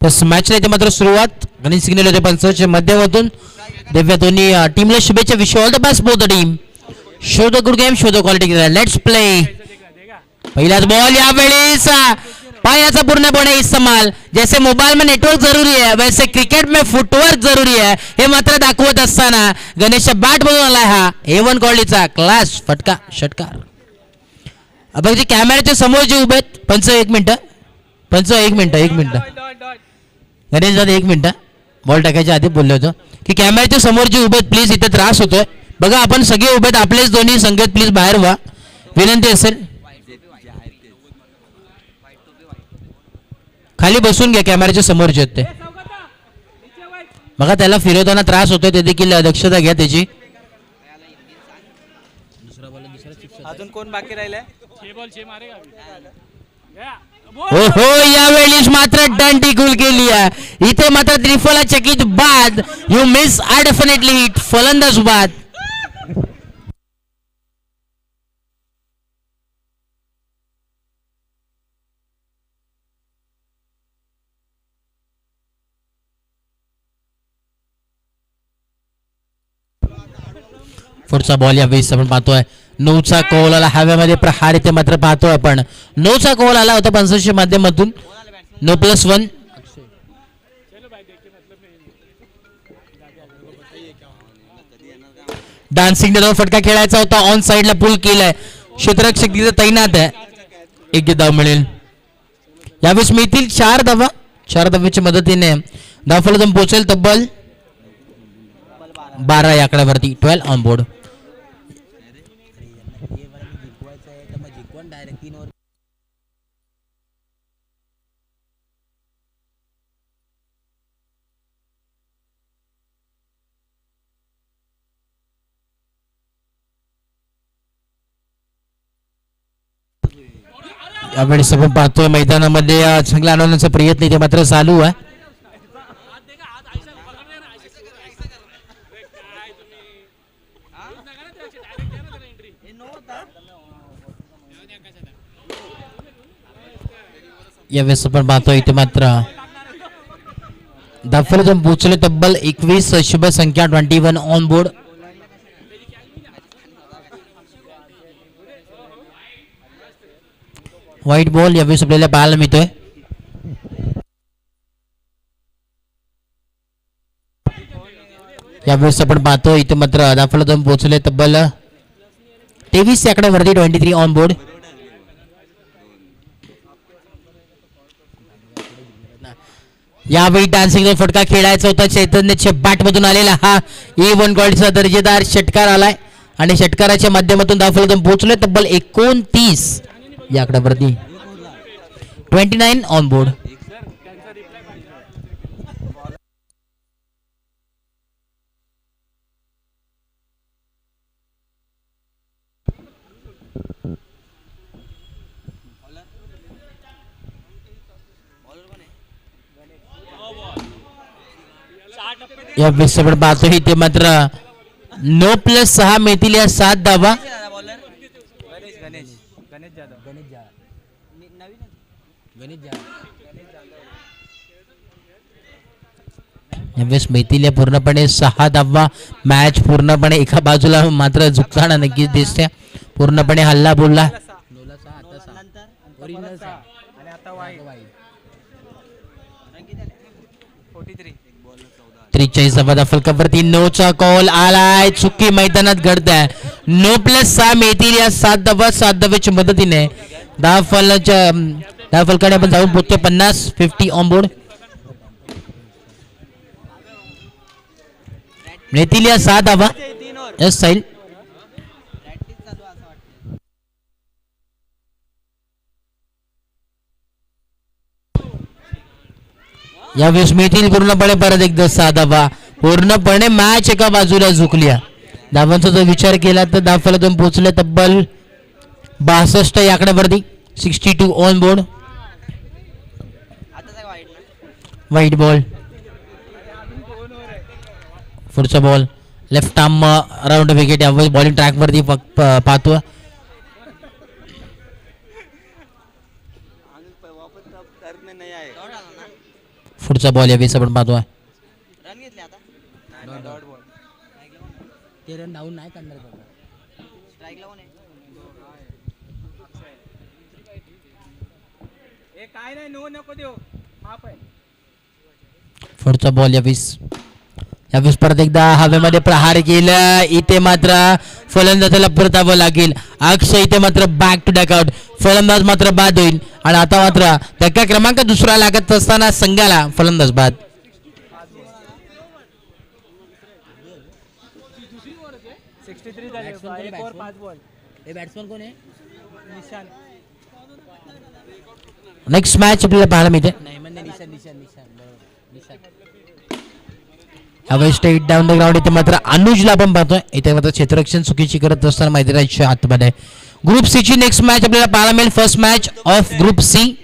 तर मॅचला इथे मात्र सुरुवात. गणेश सिग्नल होते पंचाच्या माध्यमातून दिव्या दोन्ही टीमला शुभेच्छा. Wish all the best both the team show the good game show the quality let's play पहिलाच बॉल यावेळेस पायाचा पूर्णपणे इस्तेमाल. जैसे मोबाईल में नेटवर्क जरूरी है वैसे क्रिकेट में फुटवर्क जरूरी है. हे मात्र दाखवत असताना गणेशच्या बॅट मधून आला हा. ए वन क्वालिटीचा क्लास फटका षटकार. बघ जे कॅमेऱ्याच्या समोर जे उभे आहेत. पंच एक मिनिट. पंच एक मिनिट एक मिनिट. गणेश दादा एक मिनिट बॉल टाकायच्या आधी बोललो होतो. की कॅमेऱ्याच्या समोर जे उभे आहेत प्लीज इथे त्रास होतोय. बघा आपण सगळे उभे आहेत आपलेच दोन्ही संगत प्लीज बाहेर व्हा. विनंती असेल. खाली बसून घ्या कॅमेऱ्याच्या समोर जे आहेत ते. बघा त्याला फिरवताना त्रास होतोय ते देखील दक्षता घ्या त्याची. अजून कोण बाकी राहिलंय? हो हो यावेळीच मात्र डन गुल केली आहे. इथे मात्र त्रिफला चकित बाद. You miss I definitely hit फलंदाज बाद. पुढचा बॉल या वेळेस आपण पाहतोय. नऊचा कौल आला. हव्यामध्ये प्रहार येते मात्र पाहतो आपण. नऊचा कौल आला होता पंचाऐंशी माध्यमातून. No plus one. Dancing down फटका खेळायचा होता. ऑन साइडला पुल केलाय. क्षेत्ररक्षक तिथे तैनात आहे. एक धाव मिळेल. यावेळेस मिळतील चार धावा चार धाव्याच्या मदतीने. धाव फलदम पोहोचेल तब्बल बारा याकड्यावरती ट्वेल्व ऑन बोर्ड यावेळेस आपण पाहतोय मैदानामध्ये. चांगला आणवण्याचा प्रयत्न इथे मात्र चालू इथे मात्र तब्बल एकवीस शुभ संख्या twenty one on board white ball यावेळेस आपल्याला पाहायला मिळतोय. यावेळेस आपण पाहतो इथे मात्र दाफलतून पोहोचले तब्बल. तेवीस आकड्यावरती ट्वेंटी थ्री ऑन बोर्ड यावेळी डान्सिंग फटका खेळायचा होता. चैतन्यच्या बॅटमधून आलेला हा ए वन क्वालिटीचा दर्जेदार षटकार आलाय. आणि षटकाराच्या माध्यमातून दाखवलं पोहोचलोय तब्बल एकोणतीस. या आकड्यावरती ट्वेंटी नाईन ऑन बोर्ड या आपण पाहतो इथे मात्र। नो प्लस सहा मिळतील या सात धावा गणेश जाधव. गणेश नवीन यावेळेस मिळतील या पूर्णपणे सहा धावा मॅच पूर्णपणे एका बाजूला मात्र झुकताना नक्कीच दिसते. पूर्णपणे हल्ला बोलला. आणि आता वाईट फोर्टी थ्री त्रेचाळीस धावा फलकावरती नोचा कॉल आलाय. चुकी मैदानात घडत आहे. नऊ प्लस सहा मिळतील या सात धावा सात धाव्याच्या मदतीने. दहा फलच्या दहा फलकाने आपण जाऊन पोहोचतो पन्नास फिफ्टी ऑन बोर्ड मिळतील या सहा धावा तीन यस साईल प्रॅक्टिस चालू असं वाटतं यावेळेस मिळतील पूर्णपणे परत एकदा सहा धावा. पूर्णपणे मॅच एका बाजूला झुकल्या. धावांचा जर विचार केला तर धावफलकातून पोहोचले तब्बल बासष्ट या आकड्यावरती सिक्स्टी टू ऑन बोर्ड वाईट वाईट बॉल पुढचा ball left arm round wicket यावेळेस बॉलिंग ट्रॅकवरती पाहतो अजून वापस तर्क में नहीं आएगा पुढचा बॉल यावेळेस आपण पाहतोय रन घेतले आता. डॉट बॉल ते रन डाऊन नाही करणार स्ट्राईक लावून ए काय नाही नो नको देऊ. माफ आहे. पुढचा बॉल यावेळेस यावेळेस परत एकदा हवेमध्ये प्रहार केला. इथे मात्र फलंदाजाला परतावं लागेल. अक्षय इथे मात्र बॅक टू डॅकआउट फलंदाज मात्र बाद होईल. आणि आता मात्र धक्का क्रमांक दुसरा लागत असताना संघाला फलंदाज बाद. बॅट्समन कोण आहे? नेक्स्ट मॅच आपल्याला पाहायला मिळते. नाही स्टेट डाऊन द ग्राउंड इथे मात्र अनुजला आपण पाहतोय. इथे मात्र क्षेत्ररक्षण चुकीची करत असताना मैदानाच्या आतमध्ये. ग्रुप सी ची नेक्स्ट मॅच आपल्याला पाहायला मिळेल. First match of group C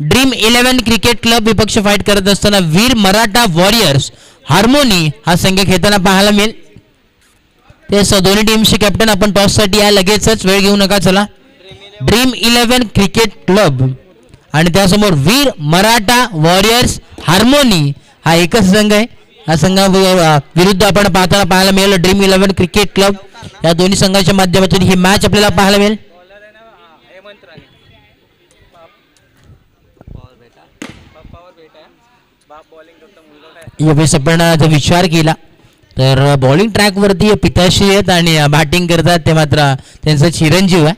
dream eleven cricket club विपक्ष फाईट करत असताना वीर मराठा वॉरियर्स हार्मोनी हा संघ खेळताना पाहायला मिळेल. ते दोन्ही टीमचे कॅप्टन आपण टॉससाठी या. लगेचच वेळ घेऊ नका चला. ड्रीम इलेव्हन क्रिकेट क्लब आणि त्यासमोर वीर मराठा वॉरियर्स हार्मोनी हा एकच संघ आहे. हा संघा विरुद्ध आपण पाहताना पाहायला मिळेल ड्रीम इलेव्हन क्रिकेट क्लब या दोन्ही संघाच्या माध्यमातून ही मॅच आपल्याला पाहायला मिळेल. यावेळेस आपण जर विचार केला. तर बॉलिंग ट्रॅकवरती पिताश्री आहेत आणि बॅटिंग करतात ते मात्र त्यांचा चिरंजीव आहे.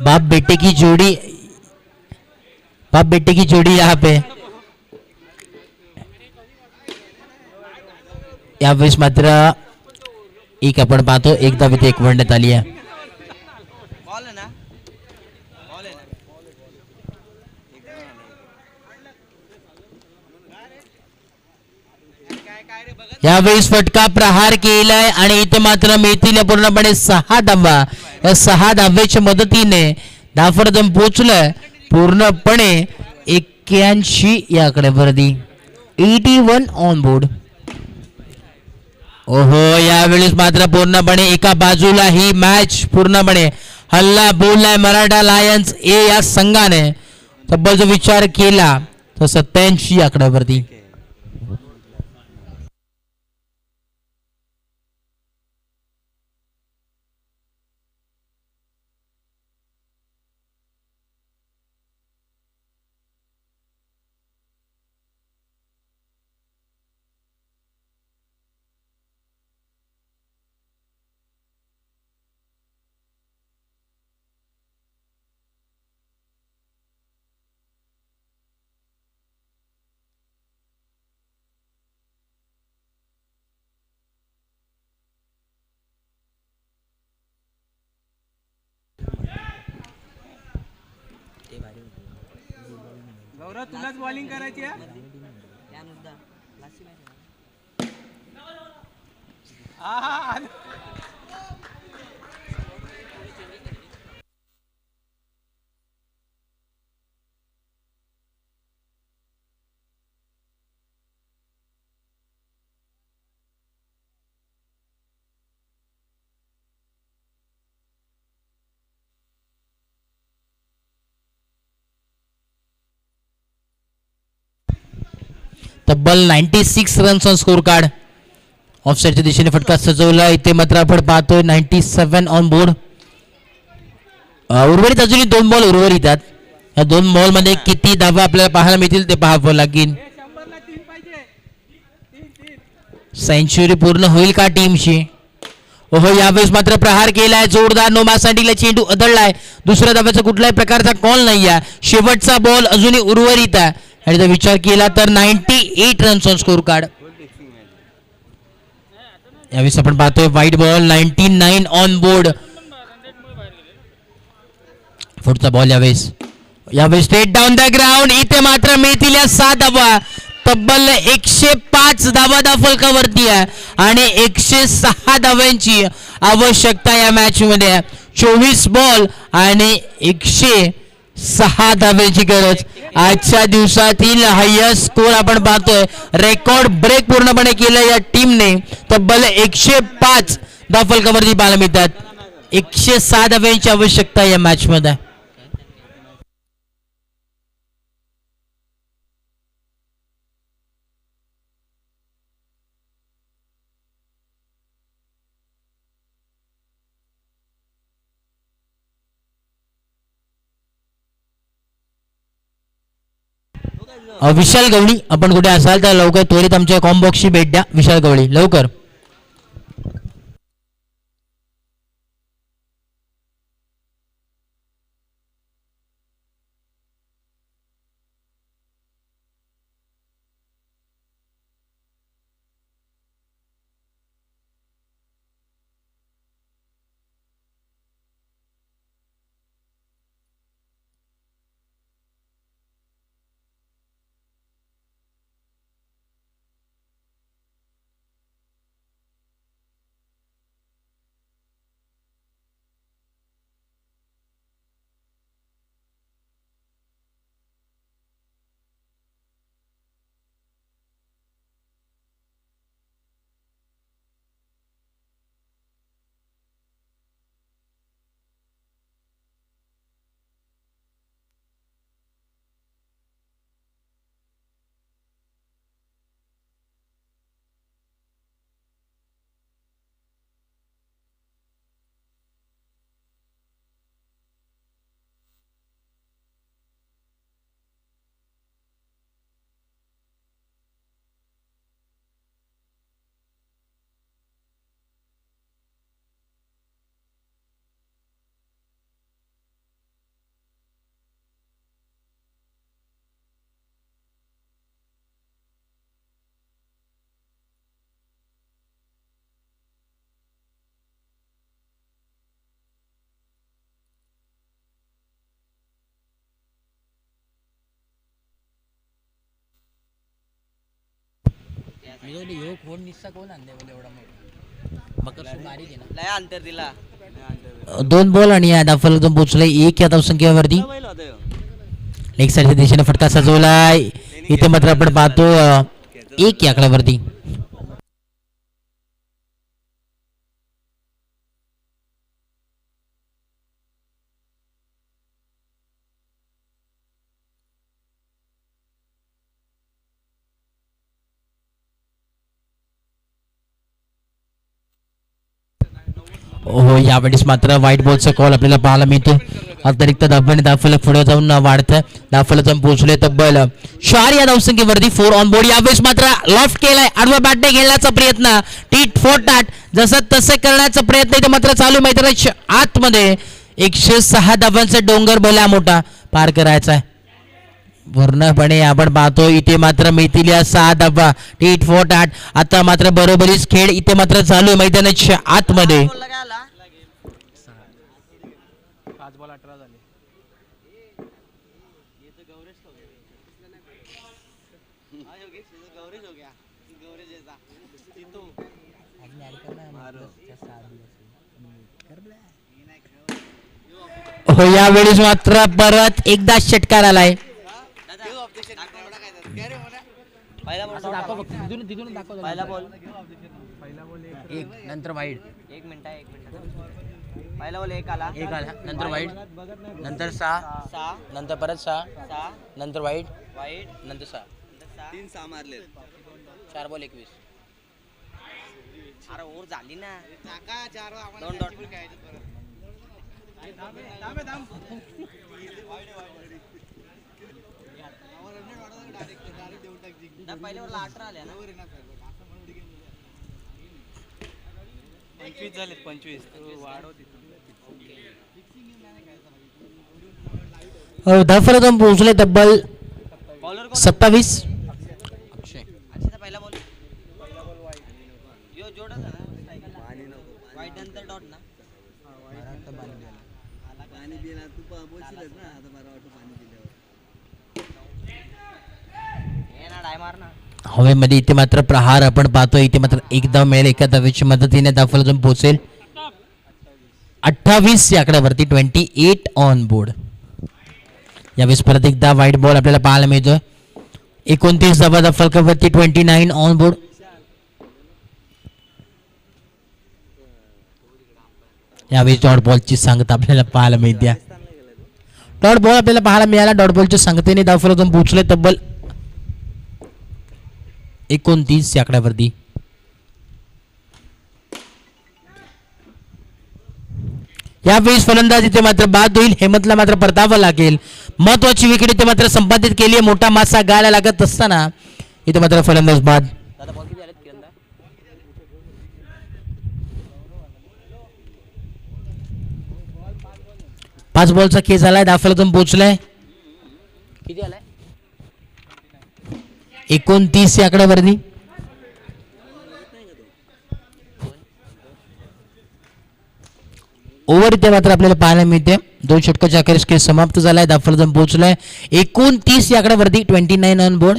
बाप बेटे की जोड़ी बाप बेटे की जोड़ी यहाँ पे. यावेळेस मात्र एक आपण पाहतो एकदा धाव इथे एक म्हणण्यात आली आहे. यावेळेस फटका प्रहार केलाय आणि इथे मात्र मेथीला पूर्णपणे सहा धावा या सहा धाव्याच्या मदतीने धाफरदम पोचलंय पूर्णपणे एक्क्याऐंशी याकडे आकड्यावरती एटी वन ऑन बोर्ड ओहो यावेळेस मात्र पूर्णपणे एका बाजूला ही मॅच पूर्णपणे हल्ला बोललाय मराठा लायन्स ए या संघाने तब्बल जो विचार केला तर सत्याऐंशी आकड्यावरती गौरव तुलाच बॉलिंग करायची आहे. तब्बल ninety six runs on score card ऑफसाईडच्या दिशेने फटका सजवला. इथे मात्र आपण पाहतोय नाईन्टी सेव्हन ऑन बोर्ड उर्वरित अजूनही दोन बॉल उर्वरित आहेत. या दोन बॉलमध्ये किती धावा आपल्याला पाहायला मिळतील ते पाहावं लागेल ए, सेंचुरी पूर्ण होईल का टीमशी ओहो यावेळेस मात्र प्रहार केलाय. जोरदार नो मासांडीला चेंडू अदळलाय. दुसऱ्या धाब्याचा कुठल्याही प्रकारचा कॉल नाही आहे शेवटचा बॉल अजूनही उर्वरित आहे. आणि जर विचार केला तर ninety eight runs on score card यावेळेस आपण पाहतोय white ball ninety nine on board पुढचा बॉल यावेळेस. यावेळेस स्ट्रेट डाऊन द ग्राउंड इथे मात्र मिळतील या सात धावा. तब्बल एकशे पाच धावा दा फलकावरती आहे. आणि एकशे सहा धाव्यांची आवश्यकता या मॅच मध्ये आहे. चोवीस बॉल आणि एकशे सहा धाब्याची गरज. आजच्या दिवसातील हायस्ट स्कोर आपण पाहतोय. रेकॉर्ड ब्रेक पूर्णपणे केलं या टीमने तब्बल एकशे पाच धाव फलकावरती पाहायला मिळतात एकशे सहा धाब्यांची आवश्यकता या मॅच विशाल गवळी आपण कुठे असाल तर लवकर त्वरित आमच्या कॉम्बॉक्सची भेट द्या. विशाल गवळी लवकर. लय अंतर दिला. दोन बॉल आणि या डाफलतून पोहोचले एक या धावसंख्येवरती लेग साईडच्या दिशेने फटका सजवलाय. इथे मात्र आपण पाहतो एक या आकड्यावरती हो यावेळेस मात्र व्हाईट बॉलचा कॉल आपल्याला पाहायला मिळतो. अतिरिक्त धाब्याने दाफल पुढे जाऊन वाढतं. दाफल जाऊन पोहोचले तब्बल चार या धावसंख्येवरती फोर ऑन बोर्ड यावेळेस मात्र लॉफ्ट केलाय. आडवा बॅटने खेळण्याचा प्रयत्न. टीट फोर टाट जसं तसं करण्याचा प्रयत्न इथे मात्र चालू आहे. आतमध्ये एकशे सहा धाबांचा डोंगर भला मोठा पार करायचा आहे. पूर्णपणे आपण पाहतो इथे मात्र मिळतील या सहा धाबा टीट फोर टाट आता मात्र बरोबरीच खेळ इथे मात्र चालू आहे. मैदानाच्या आतमध्ये बोलला काय आला पाच बॉल अठरा झाले हो यावेळेस मात्र परत एकदा षटकार आलाय पहिला बॉल पहिला बॉल एक नंतर वाईड एक मिनिट एक मिनिट पहिला बॉल एक आला. एक आला नंतर वाईड नंतर सहा. सहा. नंतर परत सहा. सहा. नंतर वाईड नंतर सहा. तीन सहा मारले. चार बॉल एकवीस. अरे ओर झाली ना. दोन डॉट. हो, ना अठरा आल्या ना पंचवीस झाले पंचवीस वाढवते धाफलतून पोहोचले तब्बल सत्तावीस अच्छा पहिला बॉल यो जोडा ना वाईट नंतर डॉट ना पाणी बिना तू बोलशीलच ना आता मला वाटतं पाणी दिल्यावर ये ना डाय मार ना हवेमध्ये इथे मात्र प्रहार आपण पाहतो इथे मात्र एकदा मिळेल एका धावेच्या मदतीने दाफलतून पोहोचेल. अठ्ठावीस या आकड्यावरती ट्वेंटी एट ऑन बोर्ड यावेळेस परत एकदा व्हाईट बॉल आपल्याला पाहायला मिळतोय. एकोणतीस धाबा दफलकावरती ट्वेंटी नाईन ऑन बोर्ड यावेळेस डॉट बॉलची सांगता आपल्याला पाहायला मिळते. डॉट बॉल आपल्याला पाहायला मिळाला. डॉट बॉलच्या सांगतेने दाफलतून पोहोचले तब्बल एकोणतीस या आकड्यावरती फलंदाज इथे मात्र बाद होईल हेमतला मात्र परतावं लागेल. महत्वाची विकेट इथे मात्र संपादित केली आहे. मोठा मासा गायला लागत असताना इथे मात्र फलंदाज बाद. पाच बॉलचा केस झालाय. दहा फलंदाज पोहोचलाय. किती आलाय? एकोणतीस या आकड्यावरती ओव्हर इथे मात्र आपल्याला पाहायला मिळते. दोन षटकाच्या अखेर समाप्त झालाय. दहा पोहोचलाय. एकोणतीस या आकड्यावरती ट्वेंटी नाईन ऑन बोर्ड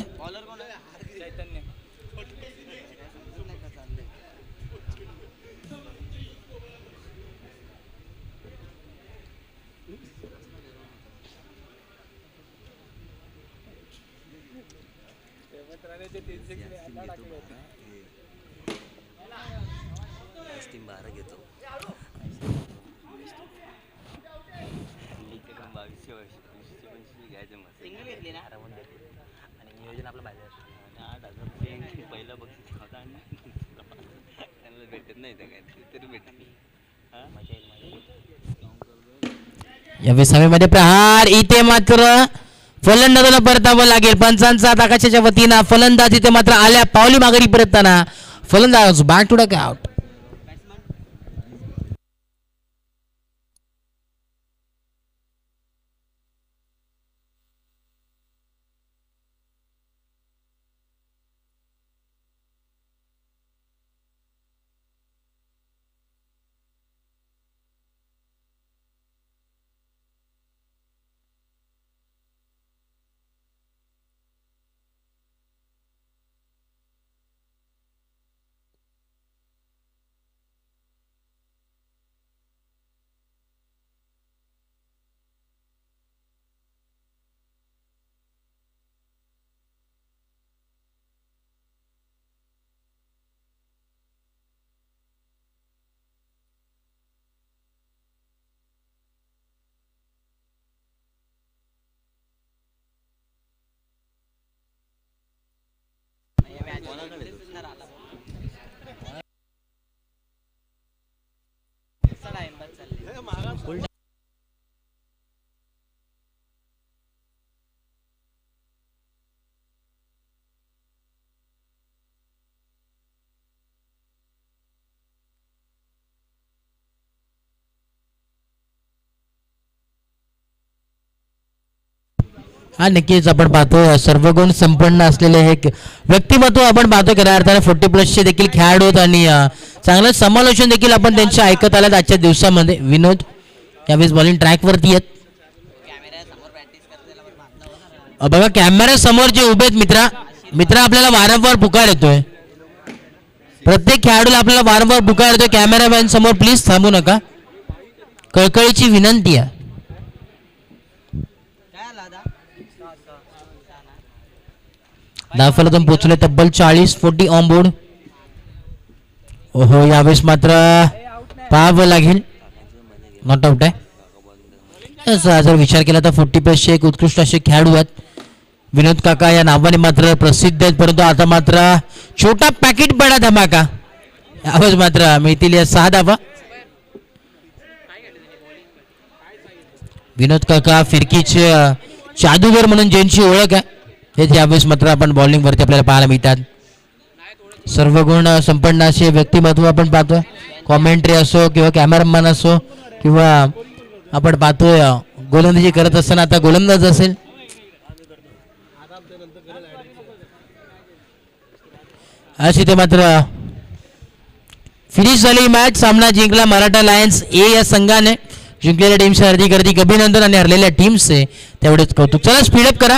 बारा घेतो बावीसशे वर्ष पंचवीसशे पंचवीस घ्यायचं मग सिंगल घेतली ना आरामात घेतली. आणि नियोजन आपलं पाहिजे असतं. आणि आठ हजार रुपये पहिलं बक्षीस होता आणि त्यांना भेटत नाही त्या काय ते तरी भेटत हा मजा येईल मजा येईल. या विसाव्यामध्ये प्रहार इथे मात्र फलंदाजाला परतावं लागेल. पंचांचा आकाशाच्या वतीनं फलंदाज इथे मात्र आल्या पावली माघारी परतताना. फलंदाज बॅक टू डक आउट हा नक्कीच आपण पाहतो सर्व गुण संपन्न असलेले हे व्यक्तिमत्व आपण पाहतो खऱ्या अर्थाने फोर्टी प्लसचे देखील खेळाडू आहेत आणि चांगलं समालोचन देखील आपण त्यांचे ऐकत आल्यात आजच्या दिवसामध्ये. विनोद यावेळेस बॉलिंग ट्रॅकवरती आहेत. बघा कॅमेरा समोर जे उभे आहेत मित्रा मित्रा आपल्याला वारंवार पुकार येतोय. प्रत्येक खेळाडूला आपल्याला वारंवार पुकार येतोय. कॅमेरामॅन समोर प्लीज थांबू नका. कळकळीची विनंती आहे. दहा फलंदाज पोहोचले तब्बल चाळीस फोर्टी ऑन बोर्ड हो यावेळेस मात्र पाहावं लागेल. नॉट आउट आहे. जर विचार केला तर फोर्टी प्लसचे एक उत्कृष्ट असे खेळाडू आहेत. विनोद काका या नावाने मात्र प्रसिद्ध आहेत परंतु आता मात्र छोटा पॅकेट बडा धमाका. यावेळेस मात्र मिळतील या सहा धावा. विनोद काका फिरकीचे जादूगर म्हणून ज्यांची ओळख आहे. हेच यावेळेस मात्र आपण बॉलिंग वरती आपल्याला पाहायला मिळतात. सर्व गुण संपन्न असे व्यक्तिमत्व आपण पाहतोय. कॉमेंट्री असो किंवा कॅमेरामॅन असो किंवा आपण पाहतोय गोलंदाजी करत असताना आता गोलंदाज असेल. अशी ते मात्र फिनिश झाली मॅच सामना जिंकला मराठा लायन्स ए या संघाने. जिंकलेल्या टीमचे हार्दिक हार्दिक अभिनंदन आणि हरलेल्या टीमचे तेवढेच कौतुक. चला स्पीडअप करा.